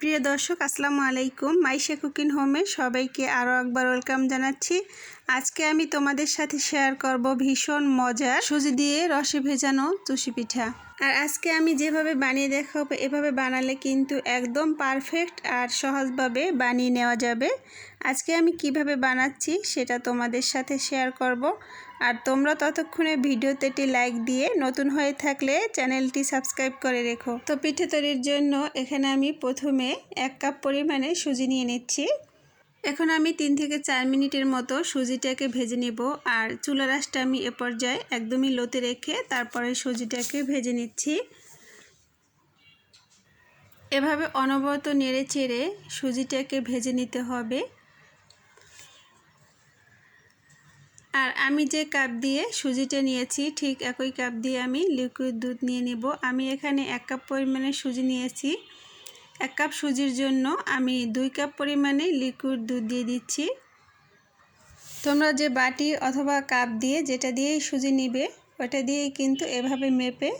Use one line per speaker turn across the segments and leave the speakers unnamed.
প্রিয় দর্শক আসসালামু আলাইকুম। মাইশা কুকিং হোমে সবাইকে আরও একবার ওয়েলকাম জানাচ্ছি। আজকে আমি তোমাদের সাথে শেয়ার করব ভীষণ মজার সুজি দিয়ে রসে ভেজানো চুষি পিঠা। আর আজকে আমি যেভাবে বানিয়ে দেখাবো, এভাবে বানালে কিন্তু একদম পারফেক্ট আর সহজভাবে বানিয়ে নেওয়া যাবে। আজকে আমি কীভাবে বানাচ্ছি সেটা তোমাদের সাথে শেয়ার করব। আর তোমরা ততক্ষণে ভিডিওতে একটি লাইক দিয়ে নতুন হয়ে থাকলে চ্যানেলটি সাবস্ক্রাইব করে রেখো। তো পিঠে তৈরির জন্য এখানে আমি প্রথমে এক কাপ পরিমাণে সুজি নিয়ে নিচ্ছি। এখন আমি তিন থেকে চার মিনিটের মতো সুজিটাকে ভেজে নেব আর চুলা রাসটা আমি এ পর্যায়ে একদমই লোতে রেখে তারপরে সুজিটাকে ভেজে নিচ্ছি। এভাবে অনবরত নেড়ে চেড়ে সুজিটাকে ভেজে নিতে হবে। আর আমি যে কাপ দিয়ে সুজিটা নিয়েছি, ঠিক একই কাপ দিয়ে আমি লিকুইড দুধ নিয়ে নেব। আমি এখানে এক কাপ পরিমাণে সুজি নিয়েছি। এক কাপ সুজির জন্য আমি দুই কাপ পরিমাণে লিকুইড দুধ দিয়ে দিচ্ছি। তোমরা যে বাটি অথবা কাপ দিয়ে যেটা দিয়েই সুজি নিবে, ওটা দিয়েই কিন্তু এভাবে মেপে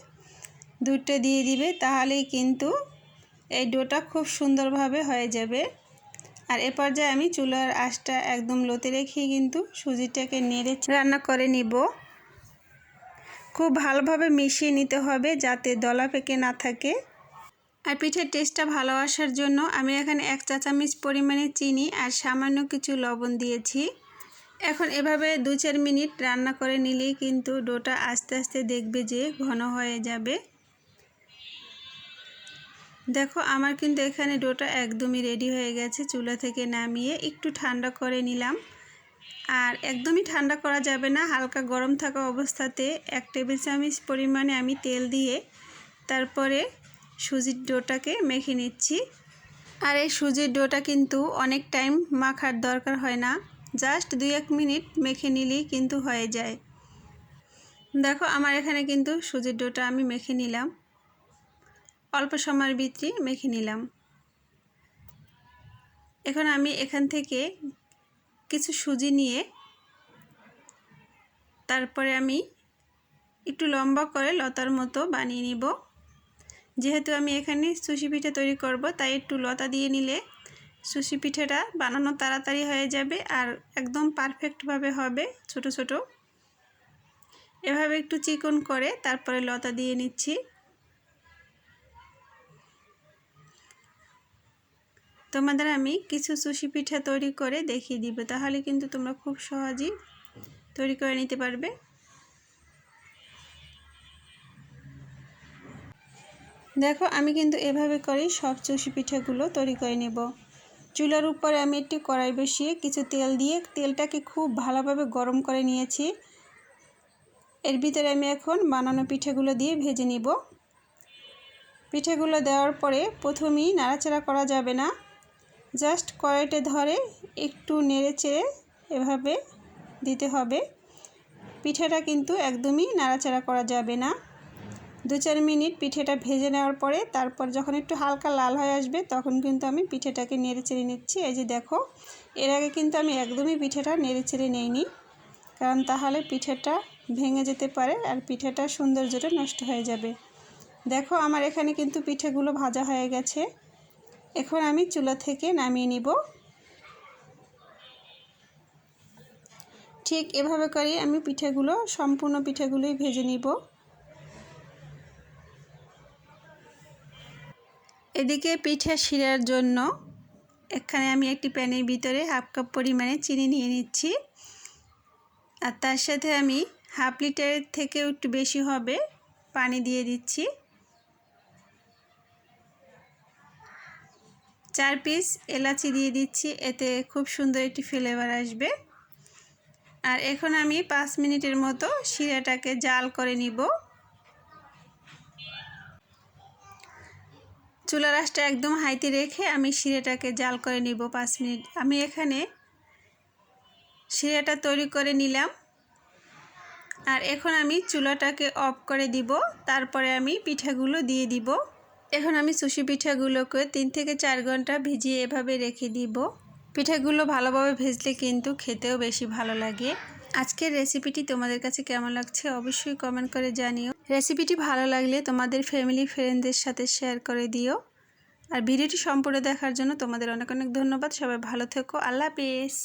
দুধটা দিয়ে দিবে, তাহলেই কিন্তু এই ডোটা খুব সুন্দরভাবে হয়ে যাবে। আর এ পর্যায়ে আমি চুলার আঁচটা একদম লোতে রেখে কিন্তু সুজিটাকে নেড়ে রান্না করে নিব। খুব ভালোভাবে মিশিয়ে নিতে হবে যাতে দলা পেকে না থাকে। আর পিঠের টেস্টটা ভালো আসার জন্য আমি এখানে এক চা চামচ পরিমাণে চিনি আর সামান্য কিছু লবণ দিয়েছি। এখন এভাবে দু চার মিনিট রান্না করে নিলেই কিন্তু ডোটা আস্তে আস্তে দেখবে যে ঘন হয়ে যাবে। দেখো, আমার কিন্তু এখানে ডোটা একদমই রেডি হয়ে গেছে চুলা থেকে নামিয়ে। একটু ঠান্ডা করে নিলাম। আর একদমই ঠান্ডা করা যাবে না, হালকা গরম থাকা অবস্থাতে এক টেবিল চামচ পরিমাণে আমি তেল দিয়ে তারপরে সুজির ডোটাকে মেখে নিচ্ছি। আর এই সুজির ডোটা কিন্তু অনেক টাইম মাখার দরকার হয় না। জাস্ট দুই এক মিনিট মেখে নিলেই কিন্তু হয়ে যায়। দেখো, আমার এখানে কিন্তু সুজির ডোটা আমি মেখে নিলাম। অল্প সময়ের ভিতরে মেখে নিলাম। এখন আমি এখান থেকে কিছু সুজি নিয়ে তারপরে আমি একটু লম্বা করে লতার মতো বানিয়ে নিব। যেহেতু আমি এখানে সুশি পিঠা তৈরি করব, তাই একটু লতা দিয়ে নিলে সুশি পিঠাটা বানানো তাড়াতাড়ি হয়ে যাবে আর একদম পারফেক্টভাবে হবে ছোট ছোট। এভাবে একটু চিকন করে তারপরে লতা দিয়ে নিচ্ছি। তোমাদের আমি কিছু সুশি পিঠা তৈরি করে দেখিয়ে দিব, তাহলে কিন্তু তোমরা খুব সহজেই তৈরি করে নিতে পারবে। দেখো, আমি কিন্তু এভাবে করেই সব চুষি পিঠেগুলো তৈরি করে নেব। চুলার উপরে আমি একটি কড়াই বসিয়ে কিছু তেল দিয়ে তেলটাকে খুব ভালোভাবে গরম করে নিয়েছি। এর ভিতরে আমি এখন বানানো পিঠেগুলো দিয়ে ভেজে নিব। পিঠেগুলো দেওয়ার পরে প্রথমেই নাড়াচাড়া করা যাবে না। জাস্ট কড়াইটে ধরে একটু নেড়ে চেড়ে এভাবে দিতে হবে। পিঠাটা কিন্তু একদমই নাড়াচাড়া করা যাবে না। দু চার মিনিট পিঠেটা ভেজে নেওয়ার পরে তারপর যখন একটু হালকা লাল হয়ে আসবে, তখন কিন্তু আমি পিঠেটাকে নেড়ে চেড়ে নিচ্ছি। এই যে দেখো, এর আগে কিন্তু আমি একদমই পিঠেটা নেড়ে চেড়ে নেইনি, কারণ তাহলে পিঠেটা ভেঙে যেতে পারে আর পিঠেটা সৌন্দর্যটা নষ্ট হয়ে যাবে। দেখো, আমার এখানে কিন্তু পিঠেগুলো ভাজা হয়ে গেছে। এখন আমি চুলা থেকে নামিয়ে নিব। ঠিক এভাবে করে আমি পিঠেগুলো, সম্পূর্ণ পিঠেগুলোই ভেজে নিব। এদিকে পিঠে শিরার জন্য এখানে আমি একটি প্যানের ভিতরে হাফ কাপ পরিমাণে চিনি নিয়ে নিচ্ছি। আর তার সাথে আমি হাফ লিটারের থেকেও একটু বেশি হবে পানি দিয়ে দিচ্ছি। চার পিস এলাচি দিয়ে দিচ্ছি, এতে খুব সুন্দর একটি ফ্লেভার আসবে। আর এখন আমি পাঁচ মিনিটের মতো শিরাটাকে জাল করে নিব। চুলা রাসটা একদম হাইতে রেখে আমি শিরাটাকে জাল করে নিব পাঁচ মিনিট। আমি এখানে শিরাটা তৈরি করে নিলাম। আর এখন আমি চুলাটাকে অফ করে দিব। তারপরে আমি পিঠাগুলো দিয়ে দিব। এখন আমি সুশি পিঠাগুলোকে তিন থেকে চার ঘণ্টা ভিজিয়ে এভাবে রেখে দিব। পিঠাগুলো ভালোভাবে ভেজলে কিন্তু খেতেও বেশি ভালো লাগে। আজকের রেসিপিটি তোমাদের কাছে কেমন লাগছে অবশ্যই কমেন্ট করে জানিও। রেসিপিটি ভালো লাগলে তোমাদের ফ্যামিলি ফ্রেন্ডদের সাথে শেয়ার করে দিও। আর ভিডিওটি সম্পূর্ণ দেখার জন্য তোমাদের অনেক অনেক ধন্যবাদ। সবাই ভালো থেকো। আল্লাহ হাফিজ।